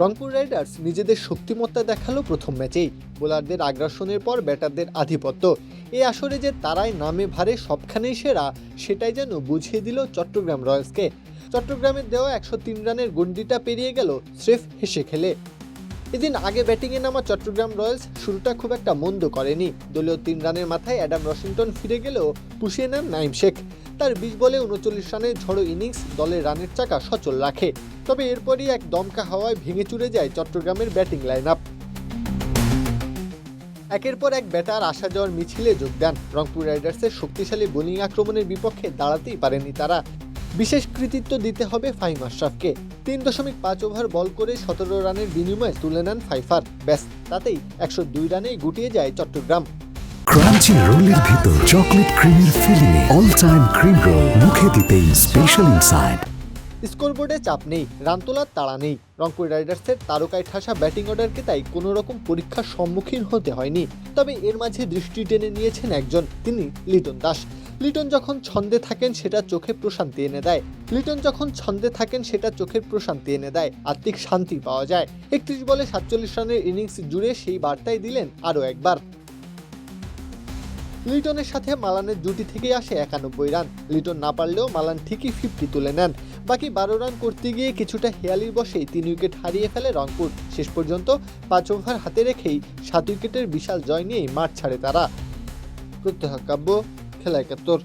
Rangpur Riders নিজেদের শক্তিমত্তা দেখাল প্রথম ম্যাচেই। বোলারদের আগ্রাসনের পর ব্যাটারদের আধিপত্য। এই আসরে যে তারাই নামে ভারে সবখানেই সেরা, সেটাই যেন বুঝিয়ে দিল চট্টগ্রাম রয়্যালসকে। চট্টগ্রামের দেওয়া একশো তিন রানের গণ্ডিটা পেরিয়ে গেল স্রেফ হেসে খেলে। এদিন আগে ব্যাটিংয়ে নামা চট্টগ্রাম রয়্যালস শুরুটা খুব একটা মন্দ করেনি। দলীয় তিন রানের মাথায় অ্যাডাম রশিংটন ফিরে গেলেও পুষিয়ে নেন নাইম শেখ। তার বিশ বলে উনচল্লিশ রানের ঝড়ো ইনিংস দলের রানের চাকা সচল রাখে। তবে এরপরই এক দমকা হাওয়ায় ভেঙে চুরে যায় চট্টগ্রামের ব্যাটিং লাইন আপ একের পর এক ব্যাটার আসা যাওয়ার মিছিলে যোগ দেন। রংপুর রাইডার্সের শক্তিশালী বোলিং আক্রমণের বিপক্ষে দাঁড়াতেই পারেনি তারা। বিশেষ কৃতিত্ব দিতে হবে ফাহিম আশরাফকে। তিন দশমিক পাঁচ ওভার বল করে সতেরো রানের বিনিময়ে তুলে নেন ফাইফার। ব্যাস তাতেই একশো দুই রানেই গুটিয়ে যায় চট্টগ্রাম। ক্রাঞ্চি রোলের ভিতর চকলেট ক্রিমের filling all time cream roll মুখে দিতেই স্পেশাল ইনসাইড স্কোরবোর্ডে চাপ নেই রান তোলার তাড়া নেই। রংপুর রাইডার্সের তারকায় ঠাসা ব্যাটিং অর্ডারকে তাই কোনো রকম পরীক্ষার সম্মুখীন হতে হয়নি। তবে এর মাঝে দৃষ্টি টেনে নিয়েছেন একজন তিনি লিটন দাস। লিটন যখন ছন্দে থাকেন, সেটা চোখে প্রশান্তি এনে দেয়। লিটন যখন ছন্দে থাকেন, সেটা চোখের প্রশান্তি এনে দেয়, আত্মিক শান্তি পাওয়া যায়। একত্রিশ বলে সাতচল্লিশ রানের ইনিংস জুড়ে সেই বার্তাই দিলেন আরও একবার। লিটনের সাথে মালানের জুটি থেকেই আসে একানব্বই রান। লিটন না পারলেও মালান ঠিকই ফিফটি তুলে নেন। বাকি বারো রান করতে গিয়ে কিছুটা হেয়ালির বসেই তিন উইকেট হারিয়ে ফেলে রংপুর। শেষ পর্যন্ত পাঁচ ওভার হাতে রেখেই সাত উইকেটের বিশাল জয় নিয়েই মাঠ ছাড়ে তারা। প্রত্যহ কাব্য খেলা একাত্তর